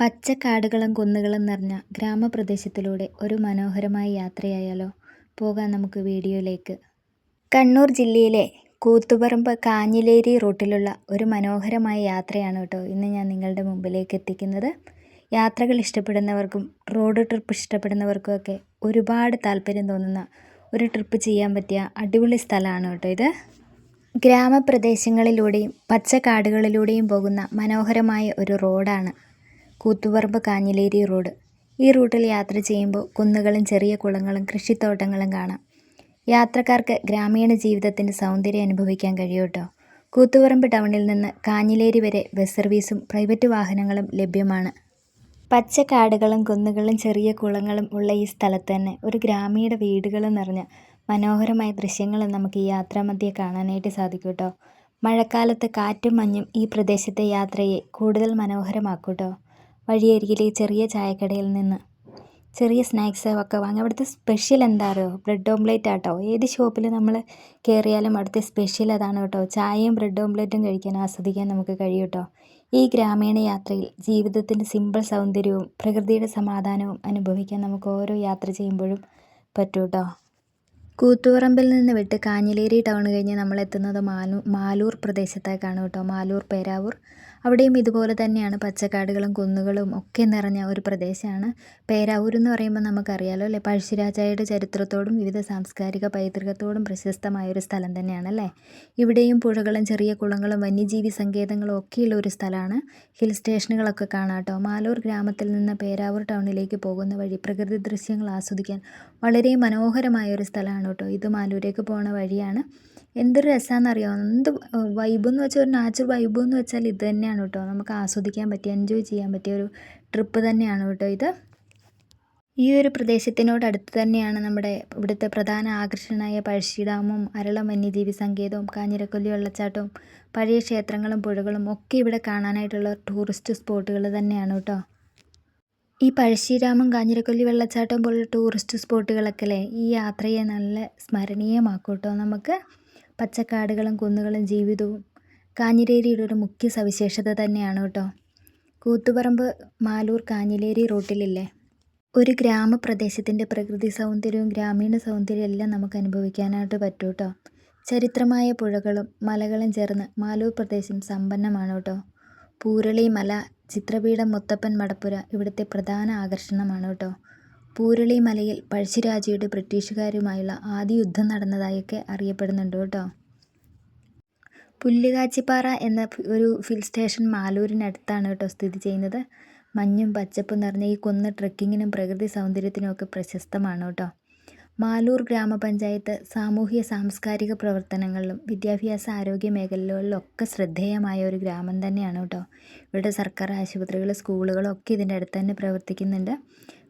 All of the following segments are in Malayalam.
പച്ചക്കാടുകളും കുന്നുകളും നിറഞ്ഞ ഗ്രാമപ്രദേശത്തിലൂടെ ഒരു മനോഹരമായ യാത്രയായാലോ? പോകാം നമുക്ക് വീഡിയോയിലേക്ക്. കണ്ണൂർ ജില്ലയിലെ കൂത്തുപറമ്പ് കാഞ്ഞിലേരി റൂട്ടിലുള്ള ഒരു മനോഹരമായ യാത്രയാണ് കേട്ടോ ഇന്ന് ഞാൻ നിങ്ങളുടെ മുമ്പിലേക്ക് എത്തിക്കുന്നത്. യാത്രകൾ ഇഷ്ടപ്പെടുന്നവർക്കും റോഡ് ട്രിപ്പ് ഇഷ്ടപ്പെടുന്നവർക്കും ഒക്കെ ഒരുപാട് താല്പര്യം തോന്നുന്ന ഒരു ട്രിപ്പ് ചെയ്യാൻ പറ്റിയ അടിപൊളി സ്ഥലമാണ് കേട്ടോ ഇത്. ഗ്രാമപ്രദേശങ്ങളിലൂടെയും പച്ചക്കാടുകളിലൂടെയും പോകുന്ന മനോഹരമായ ഒരു റോഡാണ് കൂത്തുപറമ്പ് കാഞ്ഞിലേരി റോഡ്. ഈ റൂട്ടിൽ യാത്ര ചെയ്യുമ്പോൾ കുന്നുകളും ചെറിയ കുളങ്ങളും കൃഷിത്തോട്ടങ്ങളും കാണാം. യാത്രക്കാർക്ക് ഗ്രാമീണ ജീവിതത്തിന്റെ സൗന്ദര്യം അനുഭവിക്കാൻ കഴിയും കേട്ടോ കൂത്തുപറമ്പ് ടൗണിൽ നിന്ന് കാഞ്ഞിലേരി വരെ ബസ് സർവീസും പ്രൈവറ്റ് വാഹനങ്ങളും ലഭ്യമാണ്. പച്ചക്കാടുകളും കുന്നുകളും ചെറിയ കുളങ്ങളും ഉള്ള ഈ സ്ഥലത്ത് തന്നെ ഒരു ഗ്രാമീണ വീടുകളും നിറഞ്ഞ മനോഹരമായ ദൃശ്യങ്ങൾ നമുക്ക് ഈ യാത്രാമധ്യേ കാണാനായിട്ട് സാധിക്കും കേട്ടോ മഴക്കാലത്ത് കാറ്റും മഞ്ഞും ഈ പ്രദേശത്തെ യാത്രയെ കൂടുതൽ മനോഹരമാക്കും കേട്ടോ വഴിയരികിലെ ചെറിയ ചായക്കടയിൽ നിന്ന് ചെറിയ സ്നാക്സ് ഒക്കെ വാങ്ങി. അവിടുത്തെ സ്പെഷ്യൽ എന്താ അറിയോ? ബ്രെഡ് ഓംലേറ്റ് ആട്ടോ. ഏത് ഷോപ്പിൽ നമ്മൾ കയറിയാലും അവിടുത്തെ സ്പെഷ്യൽ അതാണ് കേട്ടോ. ചായയും ബ്രെഡ് ഓംലേറ്റും കഴിക്കാൻ ആസ്വദിക്കാൻ നമുക്ക് കഴിയും കേട്ടോ. ഈ ഗ്രാമീണ യാത്രയിൽ ജീവിതത്തിന്റെ സിമ്പിൾ സൗന്ദര്യവും പ്രകൃതിയുടെ സമാധാനവും അനുഭവിക്കാൻ നമുക്ക് ഓരോ യാത്ര ചെയ്യുമ്പോഴും പറ്റൂ കേട്ടോ. കൂത്തുപറമ്പിൽ നിന്ന് വിട്ട് കാഞ്ഞിലേരി ടൗൺ കഴിഞ്ഞ് നമ്മൾ എത്തുന്നത് മാലൂ മാലൂർ പ്രദേശത്തേക്കാണ് കേട്ടോ. മാലൂർ പേരാവൂർ. അവിടെയും ഇതുപോലെ തന്നെയാണ് പച്ചക്കാടുകളും കുന്നുകളും ഒക്കെ നിറഞ്ഞ ഒരു പ്രദേശമാണ്. പേരാവൂർ എന്ന് പറയുമ്പോൾ നമുക്കറിയാലോ അല്ലേ? പഴശ്ശിരാജായുടെ ചരിത്രത്തോടും വിവിധ സാംസ്കാരിക പൈതൃകത്തോടും പ്രശസ്തമായ ഒരു സ്ഥലം തന്നെയാണ് അല്ലേ ഇവിടെയും പുഴകളും ചെറിയ കുളങ്ങളും വന്യജീവി സങ്കേതങ്ങളും ഒക്കെയുള്ള ഒരു സ്ഥലമാണ്. ഹിൽ സ്റ്റേഷനുകളൊക്കെ കാണാട്ടോ മാലൂർ ഗ്രാമത്തിൽ നിന്ന് പേരാവൂർ ടൗണിലേക്ക് പോകുന്ന വഴി പ്രകൃതി ദൃശ്യങ്ങൾ ആസ്വദിക്കാൻ വളരെ മനോഹരമായ ഒരു സ്ഥലമാണ് കേട്ടോ. ഇത് മാലൂരേക്ക് പോണ വഴിയാണ്. എന്തൊരു രസമാണെന്നറിയോ എന്ത് വൈബ് എന്ന് വെച്ചാൽ ഒരു നാച്ചുറൽ വൈബ് എന്ന് വെച്ചാൽ ഇത് തന്നെയാണ് കേട്ടോ. നമുക്ക് ആസ്വദിക്കാൻ പറ്റിയ എൻജോയ് ചെയ്യാൻ പറ്റിയ ഒരു ട്രിപ്പ് തന്നെയാണ് കേട്ടോ ഇത്. ഈ ഒരു പ്രദേശത്തിനോട് അടുത്ത് തന്നെയാണ് നമ്മുടെ ഇവിടുത്തെ പ്രധാന ആകർഷണമായ പഴശ്ശി ഡാമും അരളം വന്യജീവി സങ്കേതവും കാഞ്ഞിരക്കൊല്ലി വെള്ളച്ചാട്ടവും പഴയ ക്ഷേത്രങ്ങളും പുഴകളും ഒക്കെ ഇവിടെ കാണാനായിട്ടുള്ള ടൂറിസ്റ്റ് സ്പോട്ടുകൾ തന്നെയാണ് കേട്ടോ. ഈ പഴശ്ശിരാമം കാഞ്ഞിരക്കൊല്ലി വെള്ളച്ചാട്ടം പോലുള്ള ടൂറിസ്റ്റ് സ്പോട്ടുകളൊക്കെ അല്ലേ? ഈ യാത്രയെ നല്ല സ്മരണീയമാക്കും കേട്ടോ നമുക്ക്. പച്ചക്കാടുകളും കുന്നുകളും ജീവിതവും കാഞ്ഞിരേരിയുടെ ഒരു മുഖ്യ സവിശേഷത തന്നെയാണ് കേട്ടോ. കൂത്തുപറമ്പ് മാലൂർ കാഞ്ഞിലേരി റൂട്ടിലില്ലേ? ഒരു ഗ്രാമപ്രദേശത്തിന്റെ പ്രകൃതി സൗന്ദര്യവും ഗ്രാമീണ സൗന്ദര്യവും എല്ലാം നമുക്ക് അനുഭവിക്കാനായിട്ട് പറ്റും കേട്ടോ. ചരിത്രമായ പുഴകളും മലകളും ചേർന്ന് മാലൂർ പ്രദേശം സമ്പന്നമാണ് കേട്ടോ. പൂരളി മല ചിത്രപീഠം മുത്തപ്പൻ മടപ്പുര ഇവിടുത്തെ പ്രധാന ആകർഷണമാണ് കേട്ടോ. പൂരളി മലയിൽ പഴശ്ശിരാജയുടെ ബ്രിട്ടീഷുകാരുമായുള്ള ആദ്യ യുദ്ധം നടന്നതായൊക്കെ അറിയപ്പെടുന്നുണ്ട് കേട്ടോ. പുല്ലുകാച്ചിപ്പാറ എന്ന ഒരു ഹിൽ സ്റ്റേഷൻ മാലൂരിനടുത്താണ് കേട്ടോ സ്ഥിതി ചെയ്യുന്നത്. മഞ്ഞും പച്ചപ്പും നിറഞ്ഞ ഈ കുന്ന് ട്രക്കിങ്ങിനും പ്രകൃതി സൗന്ദര്യത്തിനും ഒക്കെ പ്രശസ്തമാണ് കേട്ടോ. മാലൂർ ഗ്രാമപഞ്ചായത്ത് സാമൂഹ്യ സാംസ്കാരിക പ്രവർത്തനങ്ങളിലും വിദ്യാഭ്യാസ ആരോഗ്യ മേഖലകളിലും ഒക്കെ ശ്രദ്ധേയമായ ഒരു ഗ്രാമം തന്നെയാണ് കേട്ടോ. ഇവിടെ സർക്കാർ ആശുപത്രികൾ സ്കൂളുകളൊക്കെ ഇതിന്റെ അടുത്ത് തന്നെ പ്രവർത്തിക്കുന്നുണ്ട്.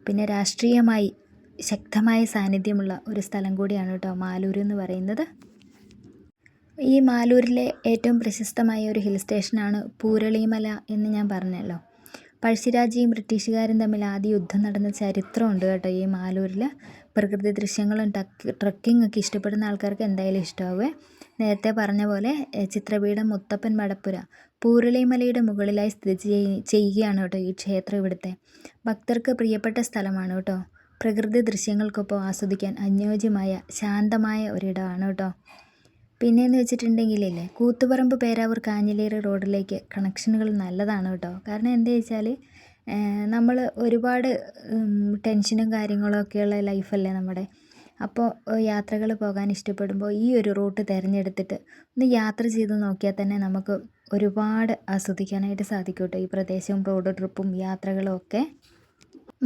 പിന്നെ രാഷ്ട്രീയമായി ശക്തമായ സാന്നിധ്യമുള്ള ഒരു സ്ഥലം കൂടിയാണ് കേട്ടോ മാലൂർ എന്ന് പറയുന്നത്. ഈ മാലൂരിലെ ഏറ്റവും പ്രശസ്തമായ ഒരു ഹിൽ സ്റ്റേഷനാണ് പൂരളിമല എന്ന് ഞാൻ പറഞ്ഞല്ലോ. പഴശ്ശിരാജയും ബ്രിട്ടീഷുകാരും തമ്മിൽ ആദ്യ യുദ്ധം നടന്ന ചരിത്രമുണ്ട് കേട്ടോ ഈ മാലൂരിൽ പ്രകൃതി ദൃശ്യങ്ങളും ട്രക്കിംഗ് ഒക്കെ ഇഷ്ടപ്പെടുന്ന ആൾക്കാർക്ക് എന്തായാലും ഇഷ്ടമാവുക നേരത്തെ പറഞ്ഞ പോലെ ചിത്രപീഠം മുത്തപ്പൻ മടപ്പുര പൂരളിമലയുടെ മുകളിലായി സ്ഥിതി ചെയ്യുകയാണ് കേട്ടോ ഈ ക്ഷേത്രം ഇവിടുത്തെ. ഭക്തർക്ക് പ്രിയപ്പെട്ട സ്ഥലമാണ് കേട്ടോ. പ്രകൃതി ദൃശ്യങ്ങൾക്കൊപ്പം ആസ്വദിക്കാൻ അനുയോജ്യമായ ശാന്തമായ ഒരിടമാണ് കേട്ടോ. പിന്നെയെന്ന് വെച്ചിട്ടുണ്ടെങ്കിലേ കൂത്തുപറമ്പ് പേരാവൂർ കാഞ്ഞിലേറി റോഡിലേക്ക് കണക്ഷനുകൾ നല്ലതാണ് കേട്ടോ. കാരണം എന്താ വെച്ചാൽ നമ്മൾ ഒരുപാട് ടെൻഷനും കാര്യങ്ങളും ഒക്കെയുള്ള ലൈഫല്ലേ നമ്മുടെ. അപ്പോൾ യാത്രകൾ പോകാൻ ഇഷ്ടപ്പെടുമ്പോൾ ഈ ഒരു റൂട്ട് തിരഞ്ഞെടുത്തിട്ട് ഒന്ന് യാത്ര ചെയ്ത് നോക്കിയാൽ തന്നെ നമുക്ക് ഒരുപാട് ആസ്വദിക്കാനായിട്ട് സാധിക്കും ഈ പ്രദേശവും റോഡ് ട്രിപ്പും യാത്രകളും ഒക്കെ.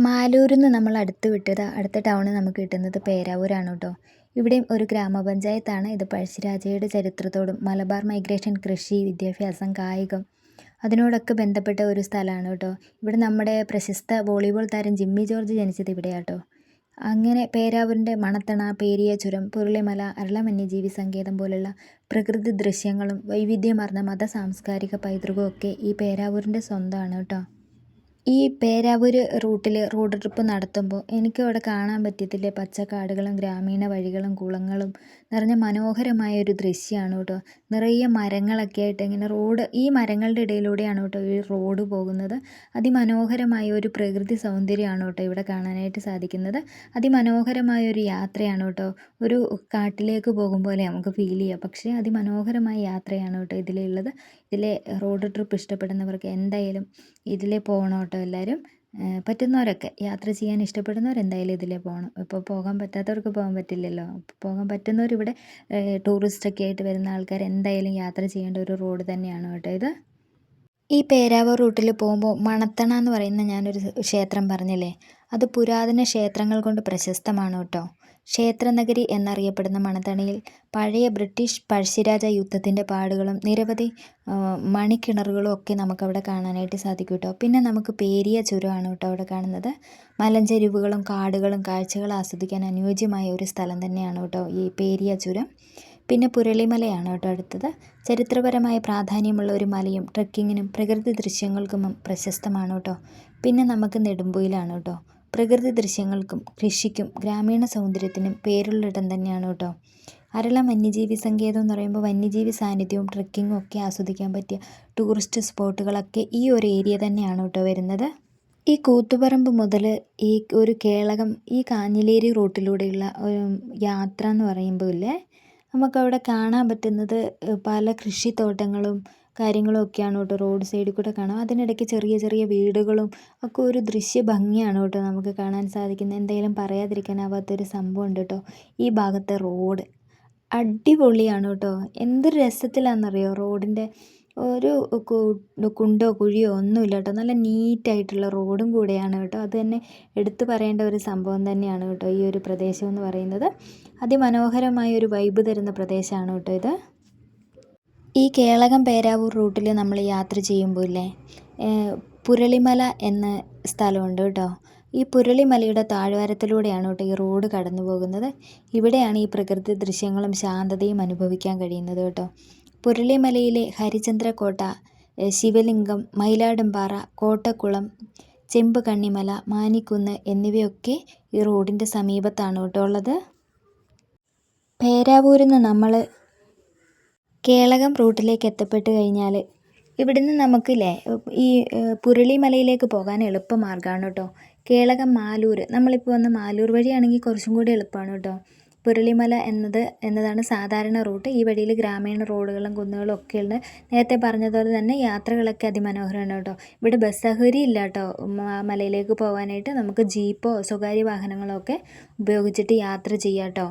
മാലൂരിൽ നിന്ന് നമ്മൾ അടുത്ത് വിട്ടത് അടുത്ത ടൗണ് നമുക്ക് കിട്ടുന്നത് പേരാവൂരാണ് കേട്ടോ ഇവിടെയും ഒരു ഗ്രാമപഞ്ചായത്താണ്. ഇത് പഴശ്ശിരാജയുടെ ചരിത്രത്തോടും മലബാർ മൈഗ്രേഷൻ കൃഷി വിദ്യാഭ്യാസം കായികം അതിനോടൊക്കെ ബന്ധപ്പെട്ട ഒരു സ്ഥലമാണ് കേട്ടോ. ഇവിടെ നമ്മുടെ പ്രശസ്ത വോളിബോൾ താരം ജിമ്മി ജോർജ് ജനിച്ചത് ഇവിടെയാട്ടോ. അങ്ങനെ പേരാവൂരിന്റെ മണത്തണ പേരിയ ചുരം പുരുളിമല അരള വന്യജീവി സങ്കേതം പോലുള്ള പ്രകൃതി ദൃശ്യങ്ങളും വൈവിധ്യമാർന്ന മത സാംസ്കാരിക പൈതൃകവും ഒക്കെ ഈ പേരാവൂരിന്റെ സ്വന്തമാണ് കേട്ടോ. ഈ പേരാവൂർ റൂട്ടിൽ റോഡ് ട്രിപ്പ് നടത്തുമ്പോൾ എനിക്ക് അവിടെ കാണാൻ പറ്റിയതിൽ പച്ചക്കാടുകളും ഗ്രാമീണ വഴികളും കുളങ്ങളും നിറഞ്ഞ മനോഹരമായ ഒരു ദൃശ്യമാണ് കേട്ടോ. നിറയെ മരങ്ങളൊക്കെ ആയിട്ട് ഇങ്ങനെ റോഡ് ഈ മരങ്ങളുടെ ഇടയിലൂടെയാണ് കേട്ടോ ഈ റോഡ് പോകുന്നത്. അതിമനോഹരമായ ഒരു പ്രകൃതി സൗന്ദര്യമാണ് കേട്ടോ ഇവിടെ കാണാനായിട്ട് സാധിക്കുന്നത്. അതിമനോഹരമായ ഒരു യാത്രയാണ് കേട്ടോ. ഒരു കാട്ടിലേക്ക് പോകും പോലെ നമുക്ക് ഫീൽ ചെയ്യുക പക്ഷേ അതിമനോഹരമായ യാത്രയാണ് കേട്ടോ ഇതിലുള്ളത്. ഇതിലെ റോഡ് ട്രിപ്പ് ഇഷ്ടപ്പെടുന്നവർക്ക് എന്തായാലും ഇതിലെ പോകണം എല്ലാവരും പറ്റുന്നവരൊക്കെ യാത്ര ചെയ്യാൻ ഇഷ്ടപ്പെടുന്നവർ എന്തായാലും ഇതിലേ പോകണം ഇപ്പോൾ പോകാൻ പറ്റാത്തവർക്ക് പോകാൻ പറ്റില്ലല്ലോ. പോകാൻ പറ്റുന്നവർ ഇവിടെ ടൂറിസ്റ്റൊക്കെ ആയിട്ട് വരുന്ന ആൾക്കാർ എന്തായാലും യാത്ര ചെയ്യേണ്ട ഒരു റോഡ് തന്നെയാണ് കേട്ടോ ഇത്. ഈ പേരാവൂർ റൂട്ടിൽ പോകുമ്പോൾ മണത്തണ എന്ന് പറയുന്ന ഞാനൊരു ക്ഷേത്രം പറഞ്ഞില്ലേ? അത് പുരാതന ക്ഷേത്രങ്ങൾ കൊണ്ട് പ്രശസ്തമാണ് കേട്ടോ. ക്ഷേത്രനഗരി എന്നറിയപ്പെടുന്ന മണത്തണയിൽ പഴയ ബ്രിട്ടീഷ് പഴശ്ശിരാജ യുദ്ധത്തിന്റെ പാടുകളും നിരവധി മണിക്കിണറുകളും ഒക്കെ നമുക്കവിടെ കാണാനായിട്ട് സാധിക്കും കേട്ടോ പിന്നെ നമുക്ക് പേരിയ ചുരമാണ് കേട്ടോ അവിടെ കാണുന്നത്. മലഞ്ചെരിവുകളും കാടുകളും കാഴ്ചകൾ ആസ്വദിക്കാൻ അനുയോജ്യമായ ഒരു സ്ഥലം തന്നെയാണ് കേട്ടോ ഈ പേരിയ ചുരം. പിന്നെ പുരളിമലയാണ് കേട്ടോ അടുത്തത്. ചരിത്രപരമായ പ്രാധാന്യമുള്ള ഒരു മലയും ട്രക്കിങ്ങിനും പ്രകൃതി ദൃശ്യങ്ങൾക്കും പ്രശസ്തമാണ് കേട്ടോ പിന്നെ നമുക്ക് നെടുമ്പുയിലാണ് കേട്ടോ പ്രകൃതി ദൃശ്യങ്ങൾക്കും കൃഷിക്കും ഗ്രാമീണ സൗന്ദര്യത്തിനും പേരുള്ള ഇടം തന്നെയാണ് കേട്ടോ. അരള വന്യജീവി സങ്കേതം എന്ന് പറയുമ്പോൾ വന്യജീവി സാന്നിധ്യവും ട്രക്കിങ്ങും ഒക്കെ ആസ്വദിക്കാൻ പറ്റിയ ടൂറിസ്റ്റ് സ്പോട്ടുകളൊക്കെ ഈ ഒരു ഏരിയ തന്നെയാണ് കേട്ടോ വരുന്നത്. ഈ കൂത്തുപറമ്പ് മുതൽ ഈ ഒരു കേളകം ഈ കാഞ്ഞിലേരി റൂട്ടിലൂടെയുള്ള ഒരു യാത്ര എന്ന് പറയുമ്പോൾ ഇല്ലേ നമുക്കവിടെ കാണാൻ പറ്റുന്നത് പല കൃഷിത്തോട്ടങ്ങളും കാര്യങ്ങളും ഒക്കെയാണ് കേട്ടോ റോഡ് സൈഡിൽ കൂടെ കാണാം അതിനിടയ്ക്ക് ചെറിയ ചെറിയ വീടുകളും ഒക്കെ ഒരു ദൃശ്യ ഭംഗിയാണ് കേട്ടോ നമുക്ക് കാണാൻ സാധിക്കുന്നത്. എന്തായാലും പറയാതിരിക്കാനാവാത്തൊരു സംഭവം ഉണ്ട് കേട്ടോ. ഈ ഭാഗത്തെ റോഡ് അടിപൊളിയാണ് കേട്ടോ. എന്തൊരു രസത്തിലാണെന്നറിയോ? റോഡിന്റെ ഒരു കുണ്ടോ കുഴിയോ ഒന്നുമില്ല കേട്ടോ. നല്ല നീറ്റായിട്ടുള്ള റോഡും കൂടെയാണ് കേട്ടോ. അത് തന്നെ എടുത്തു പറയേണ്ട ഒരു സംഭവം തന്നെയാണ് കേട്ടോ ഈ ഒരു പ്രദേശം എന്ന് പറയുന്നത്. അതിമനോഹരമായ ഒരു വൈബ് തരുന്ന പ്രദേശമാണ് കേട്ടോ ഇത്. ഈ കേളകം പേരാവൂർ റൂട്ടിൽ നമ്മൾ യാത്ര ചെയ്യുമ്പോൾ ഇല്ലേ? പുരളിമല എന്ന സ്ഥലമുണ്ട് കേട്ടോ. ഈ പുരളിമലയുടെ താഴ്വാരത്തിലൂടെയാണ് കേട്ടോ ഈ റോഡ് കടന്നു പോകുന്നത്? ഇവിടെയാണ് ഈ പ്രകൃതി ദൃശ്യങ്ങളും ശാന്തതയും അനുഭവിക്കാൻ കഴിയുന്നത് കേട്ടോ. പുരളിമലയിലെ ഹരിചന്ദ്രകോട്ട ശിവലിംഗം മയിലാടുംപാറ കോട്ടക്കുളം ചെമ്പ് കണ്ണിമല മാനിക്കുന്ന് എന്നിവയൊക്കെ ഈ റോഡിന്റെ സമീപത്താണ് കേട്ടോ ഉള്ളത്. പേരാവൂരിൽ നിന്ന് നമ്മൾ കേളകം റൂട്ടിലേക്ക് എത്തപ്പെട്ട് കഴിഞ്ഞാൽ ഇവിടുന്ന് നമുക്കില്ലേ ഈ പുരളി മലയിലേക്ക് പോകാൻ എളുപ്പ മാർഗമാണ് കേട്ടോ. കേളകം മാലൂർ നമ്മളിപ്പോൾ വന്ന് മാലൂർ വഴിയാണെങ്കിൽ കുറച്ചും കൂടി എളുപ്പമാണ് കേട്ടോ. പുരളിമല എന്നത് എന്നതാണ് സാധാരണ റൂട്ട്. ഈ വഴിയിൽ ഗ്രാമീണ റോഡുകളും കുന്നുകളും ഒക്കെ ഉണ്ട് നേരത്തെ പറഞ്ഞതുപോലെ തന്നെ യാത്രകളൊക്കെ അതിമനോഹരമാണ് കേട്ടോ. ഇവിടെ ബസ് സൗകര്യം ഇല്ല കേട്ടോ. മലയിലേക്ക് പോകാനായിട്ട് നമുക്ക് ജീപ്പോ സ്വകാര്യ വാഹനങ്ങളോ ഒക്കെ ഉപയോഗിച്ചിട്ട് യാത്ര ചെയ്യാം കേട്ടോ.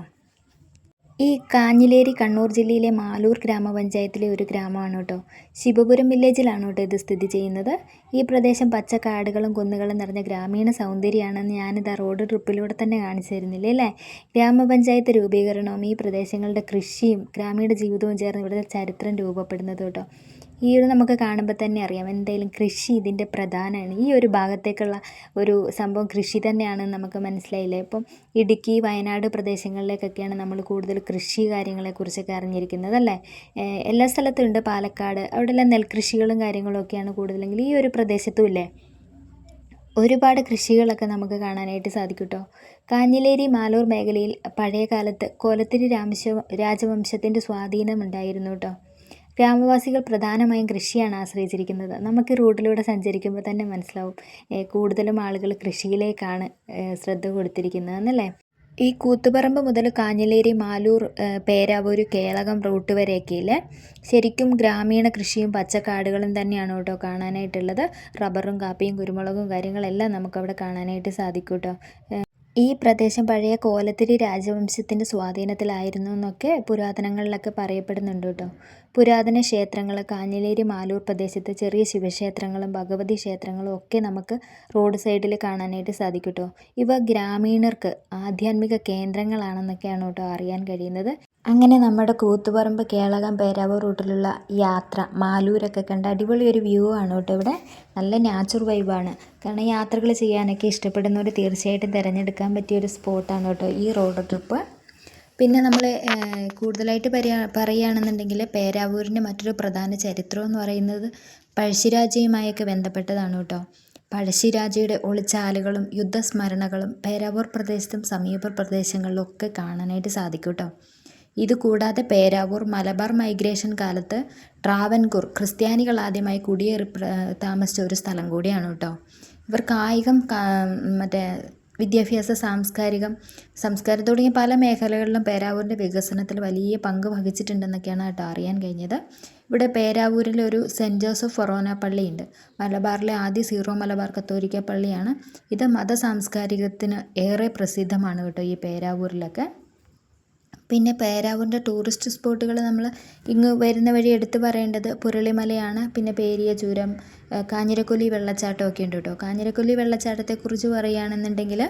ഈ കാഞ്ഞിലേരി കണ്ണൂർ ജില്ലയിലെ മാലൂർ ഗ്രാമപഞ്ചായത്തിലെ ഒരു ഗ്രാമമാണ് കേട്ടോ. ശിവപുരം വില്ലേജിലാണ് കേട്ടോ ഇത് സ്ഥിതി ചെയ്യുന്നത്. ഈ പ്രദേശം പച്ചക്കാടുകളും കുന്നുകളും നിറഞ്ഞ ഗ്രാമീണ സൗന്ദര്യമാണെന്ന് ഞാനിത് ആ റോഡ് ട്രിപ്പിലൂടെ തന്നെ കാണിച്ചു തരുന്നില്ലേ അല്ലേ? ഗ്രാമപഞ്ചായത്ത് രൂപീകരണവും ഈ പ്രദേശങ്ങളുടെ കൃഷിയും ഗ്രാമീണ ജീവിതവും ചേർന്ന് ഇവിടുത്തെ ചരിത്രം രൂപപ്പെടുന്നത് കേട്ടോ. ഈ ഒരു നമുക്ക് കാണുമ്പോൾ തന്നെ അറിയാം. എന്തായാലും കൃഷി ഇതിന്റെ പ്രധാനമാണ് ഈ ഒരു ഭാഗത്തേക്കുള്ള ഒരു സംഭവം കൃഷി തന്നെയാണ് നമുക്ക് മനസ്സിലായില്ലേ? ഇപ്പം ഇടുക്കി വയനാട് പ്രദേശങ്ങളിലേക്കൊക്കെയാണ് നമ്മൾ കൂടുതൽ കൃഷി കാര്യങ്ങളെക്കുറിച്ചൊക്കെ അറിഞ്ഞിരിക്കുന്നത് അല്ലേ? എല്ലാ സ്ഥലത്തും ഉണ്ട് പാലക്കാട് അവിടെയെല്ലാം നെൽകൃഷികളും കാര്യങ്ങളൊക്കെയാണ് കൂടുതലെങ്കിൽ ഈ ഒരു പ്രദേശത്തും ഇല്ലേ? ഒരുപാട് കൃഷികളൊക്കെ നമുക്ക് കാണാനായിട്ട് സാധിക്കും കേട്ടോ കാഞ്ഞിലേരി മാലൂർ മേഖലയിൽ പഴയ കാലത്ത് കോലത്തിരി രാമശ രാജവംശത്തിന്റെ സ്വാധീനം ഉണ്ടായിരുന്നു കേട്ടോ. ഗ്രാമവാസികൾ പ്രധാനമായും കൃഷിയാണ് ആശ്രയിച്ചിരിക്കുന്നത്. നമുക്ക് റോഡിലൂടെ സഞ്ചരിക്കുമ്പോൾ തന്നെ മനസ്സിലാവും കൂടുതലും ആളുകൾ കൃഷിയിലേക്കാണ് ശ്രദ്ധ കൊടുത്തിരിക്കുന്നത് എന്നല്ലേ? ഈ കൂത്തുപറമ്പ് മുതൽ കാഞ്ഞിലേരി മാലൂർ പേരാവൂർ കേളകം റൂട്ട് വരെയൊക്കെയില്ലേ ശരിക്കും ഗ്രാമീണ കൃഷിയും പച്ചക്കാടുകളും തന്നെയാണ് കേട്ടോ കാണാനായിട്ടുള്ളത്. റബ്ബറും കാപ്പിയും കുരുമുളകും കാര്യങ്ങളെല്ലാം നമുക്കവിടെ കാണാനായിട്ട് സാധിക്കും കേട്ടോ. ഈ പ്രദേശം പഴയ കോലത്തിരി രാജവംശത്തിന്റെ സ്വാധീനത്തിലായിരുന്നു എന്നൊക്കെ പുരാതനങ്ങളിലൊക്കെ പറയപ്പെടുന്നുണ്ട് കേട്ടോ. പുരാതന ക്ഷേത്രങ്ങൾ കാഞ്ഞിലേരി മാലൂർ പ്രദേശത്ത് ചെറിയ ശിവക്ഷേത്രങ്ങളും ഭഗവതി ക്ഷേത്രങ്ങളും ഒക്കെ നമുക്ക് റോഡ് സൈഡിൽ കാണാനായിട്ട് സാധിക്കും കേട്ടോ. ഇവ ഗ്രാമീണർക്ക് ആധ്യാത്മിക കേന്ദ്രങ്ങളാണെന്നൊക്കെയാണ് കേട്ടോ അറിയാൻ കഴിയുന്നത്. അങ്ങനെ നമ്മുടെ കൂത്തുപറമ്പ് കേളകം പേരാവൂർ റൂട്ടിലുള്ള യാത്ര മാലൂരൊക്കെ കണ്ട അടിപൊളി ഒരു വ്യൂ ആണ് കേട്ടോ ഇവിടെ. നല്ല നാച്ചുറൽ വൈബാണ് കാരണം യാത്രകൾ ചെയ്യാനൊക്കെ ഇഷ്ടപ്പെടുന്നവർ തീർച്ചയായിട്ടും തിരഞ്ഞെടുക്കാൻ പറ്റിയ ഒരു സ്പോട്ടാണ് കേട്ടോ ഈ റോഡ് ട്രിപ്പ് പിന്നെ നമ്മൾ കൂടുതലായിട്ട് പറയാ പറയുകയാണെന്നുണ്ടെങ്കിൽ പേരാവൂരിന്റെ മറ്റൊരു പ്രധാന ചരിത്രം എന്ന് പറയുന്നത് പഴശ്ശിരാജയുമായൊക്കെ ബന്ധപ്പെട്ടതാണ് കേട്ടോ. പഴശ്ശിരാജയുടെ ഒളിച്ചാലുകളും യുദ്ധസ്മരണകളും പേരാവൂർ പ്രദേശത്തും സമീപ പ്രദേശങ്ങളിലും ഒക്കെ കാണാനായിട്ട് സാധിക്കും കേട്ടോ. ഇത് കൂടാതെ പേരാവൂർ മലബാർ മൈഗ്രേഷൻ കാലത്ത് ട്രാവൻകൂർ ക്രിസ്ത്യാനികൾ ആദ്യമായി കുടിയേറി താമസിച്ച ഒരു സ്ഥലം കൂടിയാണ് കേട്ടോ. ഇവർ കായികം മറ്റേ വിദ്യാഭ്യാസ സാംസ്കാരികം സംസ്കാരം തുടങ്ങിയ പല മേഖലകളിലും പേരാവൂരിന്റെ വികസനത്തിൽ വലിയ പങ്ക് വഹിച്ചിട്ടുണ്ടെന്നൊക്കെയാണ് കേട്ടോ അറിയാൻ കഴിഞ്ഞത്. ഇവിടെ പേരാവൂരിൽ ഒരു സെന്റ് ജോസഫ് ഫൊറോന പള്ളിയുണ്ട്. മലബാറിലെ ആദ്യ സീറോ മലബാർ കത്തോലിക്ക പള്ളിയാണ്. ഇത് മത സാംസ്കാരികത്തിന് ഏറെ പ്രസിദ്ധമാണ് കേട്ടോ ഈ പേരാവൂരിലൊക്കെ. പിന്നെ പേരാവൂരിന്റെ ടൂറിസ്റ്റ് സ്പോട്ടുകൾ നമ്മൾ ഇങ്ങ് വരുന്ന വഴി എടുത്തു പറയേണ്ടത് പുരളിമലയാണ് പിന്നെ പേരിയ ചുരം കാഞ്ഞിരക്കൊല്ലി വെള്ളച്ചാട്ടം ഒക്കെ ഉണ്ട് കേട്ടോ. കാഞ്ഞിരക്കൊല്ലി വെള്ളച്ചാട്ടത്തെക്കുറിച്ച് പറയുകയാണെന്നുണ്ടെങ്കിൽ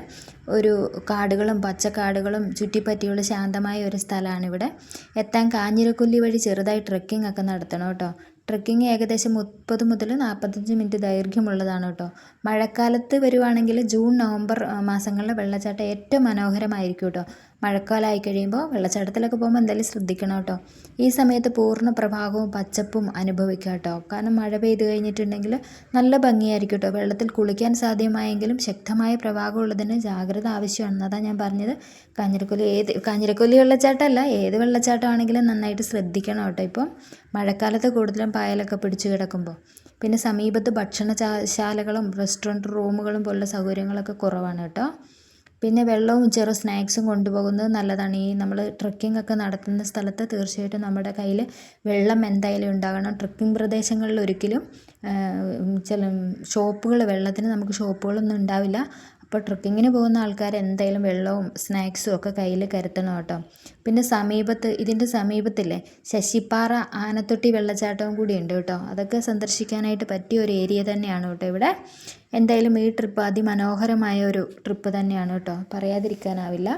ഒരു കാടുകളും പച്ചക്കാടുകളും ചുറ്റിപ്പറ്റിയുള്ള ശാന്തമായ ഒരു സ്ഥലമാണ് ഇവിടെ. എത്താൻ കാഞ്ഞിരക്കൊല്ലി വഴി ചെറുതായി ട്രക്കിംഗ് ഒക്കെ നടത്തണം കേട്ടോ. ട്രെക്കിംഗ് ഏകദേശം മുപ്പത് മുതൽ നാൽപ്പത്തഞ്ച് മിനിറ്റ് ദൈർഘ്യമുള്ളതാണ് കേട്ടോ. മഴക്കാലത്ത് വരുവാണെങ്കിൽ ജൂൺ നവംബർ മാസങ്ങളിലെ വെള്ളച്ചാട്ടം ഏറ്റവും മനോഹരമായിരിക്കും കേട്ടോ മഴക്കാലമായി കഴിയുമ്പോൾ വെള്ളച്ചാട്ടത്തിലൊക്കെ പോകുമ്പോൾ എന്തായാലും ശ്രദ്ധിക്കണം കേട്ടോ ഈ സമയത്ത് പൂർണ പ്രഭാവവും പച്ചപ്പും അനുഭവിക്കുക കേട്ടോ കാരണം മഴ പെയ്ത് കഴിഞ്ഞിട്ടുണ്ടെങ്കിൽ നല്ല ഭംഗിയായിരിക്കും കേട്ടോ വെള്ളത്തിൽ കുളിക്കാൻ സാധ്യമായെങ്കിലും ശക്തമായ പ്രഭാവം ഉള്ളതിന് ജാഗ്രത ആവശ്യമാണ് അതാണ് ഞാൻ പറഞ്ഞത്. കാഞ്ഞിരക്കൊല്ലി ഏത് കാഞ്ഞിരക്കൊല്ലി വെള്ളച്ചാട്ടമല്ല ഏത് വെള്ളച്ചാട്ടമാണെങ്കിലും നന്നായിട്ട് ശ്രദ്ധിക്കണം കേട്ടോ ഇപ്പം മഴക്കാലത്ത് കൂടുതലും പായലൊക്കെ പിടിച്ചു കിടക്കുമ്പോൾ. പിന്നെ സമീപത്ത് ഭക്ഷണശാലകളും റെസ്റ്റോറന്റ് റൂമുകളും പോലുള്ള സൗകര്യങ്ങളൊക്കെ കുറവാണ് കേട്ടോ. പിന്നെ വെള്ളവും ചെറു സ്നാക്സും കൊണ്ടുപോകുന്നത് നല്ലതാണ്. ഈ നമ്മൾ ട്രക്കിംഗ് ഒക്കെ നടത്തുന്ന സ്ഥലത്ത് തീർച്ചയായിട്ടും നമ്മുടെ കയ്യിൽ വെള്ളം എന്തായാലും ഉണ്ടാകണം. ട്രക്കിംഗ് പ്രദേശങ്ങളിൽ ഒരിക്കലും ചില ഷോപ്പുകൾ വെള്ളത്തിന് നമുക്ക് ഷോപ്പുകളൊന്നും ഉണ്ടാവില്ല. അപ്പോൾ ട്രക്കിങ്ങിന് പോകുന്ന ആൾക്കാർ എന്തായാലും വെള്ളവും സ്നാക്സും ഒക്കെ കയ്യിൽ കരുത്തണം കേട്ടോ. പിന്നെ സമീപത്ത് ഇതിന്റെ സമീപത്തില്ലേ ശശിപ്പാറ ആനത്തൊട്ടി വെള്ളച്ചാട്ടവും കൂടി ഉണ്ട് കേട്ടോ. അതൊക്കെ സന്ദർശിക്കാനായിട്ട് പറ്റിയ ഒരു ഏരിയ തന്നെയാണ് കേട്ടോ ഇവിടെ. എന്തായാലും ഈ ട്രിപ്പ് അതിമനോഹരമായ ഒരു ട്രിപ്പ് തന്നെയാണ് കേട്ടോ. പറയാതിരിക്കാനാവില്ല.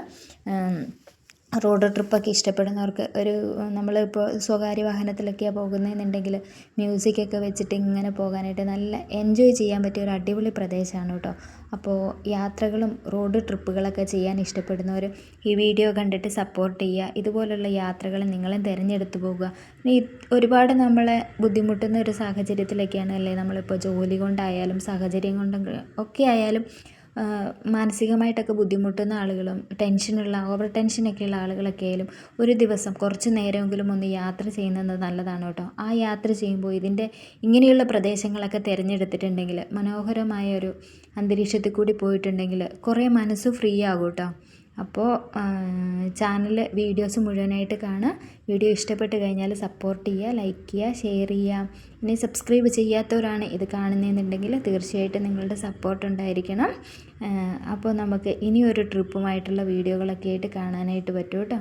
റോഡ് ട്രിപ്പൊക്കെ ഇഷ്ടപ്പെടുന്നവർക്ക് ഒരു നമ്മളിപ്പോൾ സ്വകാര്യ വാഹനത്തിലൊക്കെയാണ് പോകുന്നതെന്നുണ്ടെങ്കിൽ മ്യൂസിക്കൊക്കെ വെച്ചിട്ട് ഇങ്ങനെ പോകാനായിട്ട് നല്ല എൻജോയ് ചെയ്യാൻ പറ്റിയ ഒരു അടിപൊളി പ്രദേശമാണ് കേട്ടോ. അപ്പോൾ യാത്രകളും റോഡ് ട്രിപ്പുകളൊക്കെ ചെയ്യാൻ ഇഷ്ടപ്പെടുന്നവർ ഈ വീഡിയോ കണ്ടിട്ട് സപ്പോർട്ട് ചെയ്യുക. ഇതുപോലുള്ള യാത്രകൾ നിങ്ങളും തിരഞ്ഞെടുത്ത് പോകുക. ഈ ഒരുപാട് നമ്മളെ ബുദ്ധിമുട്ടുന്ന ഒരു സാഹചര്യത്തിലൊക്കെയാണ് അല്ലേ നമ്മളിപ്പോൾ ജോലി കൊണ്ടായാലും സാഹചര്യം കൊണ്ടും ഒക്കെ ആയാലും മാനസികമായിട്ടൊക്കെ ബുദ്ധിമുട്ടുന്ന ആളുകളും ടെൻഷനുള്ള ഓവർ ടെൻഷനൊക്കെയുള്ള ആളുകളൊക്കെ ആയാലും ഒരു ദിവസം കുറച്ച് നേരമെങ്കിലും ഒന്ന് യാത്ര ചെയ്യുന്നത് നല്ലതാണ് കേട്ടോ. ആ യാത്ര ചെയ്യുമ്പോൾ ഇതിന്റെ ഇങ്ങനെയുള്ള പ്രദേശങ്ങളൊക്കെ തിരഞ്ഞെടുത്തിട്ടുണ്ടെങ്കിൽ മനോഹരമായ ഒരു അന്തരീക്ഷത്തിൽ കൂടി പോയിട്ടുണ്ടെങ്കിൽ കുറേ മനസ്സ് ഫ്രീ ആകും കേട്ടോ. അപ്പോൾ ചാനൽ വീഡിയോസ് മുഴുവനായിട്ട് കാണുക. വീഡിയോ ഇഷ്ടപ്പെട്ട് കഴിഞ്ഞാൽ സപ്പോർട്ട് ചെയ്യുക ലൈക്ക് ചെയ്യുക ഷെയർ ചെയ്യുക. ഇനി സബ്സ്ക്രൈബ് ചെയ്യാത്തവരാണ് ഇത് കാണുന്നതെന്നുണ്ടെങ്കിൽ തീർച്ചയായിട്ടും നിങ്ങളുടെ സപ്പോർട്ട് ഉണ്ടായിരിക്കണം. അപ്പോൾ നമുക്ക് ഇനിയൊരു ട്രിപ്പുമായിട്ടുള്ള വീഡിയോകളൊക്കെ ആയിട്ട് കാണാനായിട്ട് പറ്റും കേട്ടോ.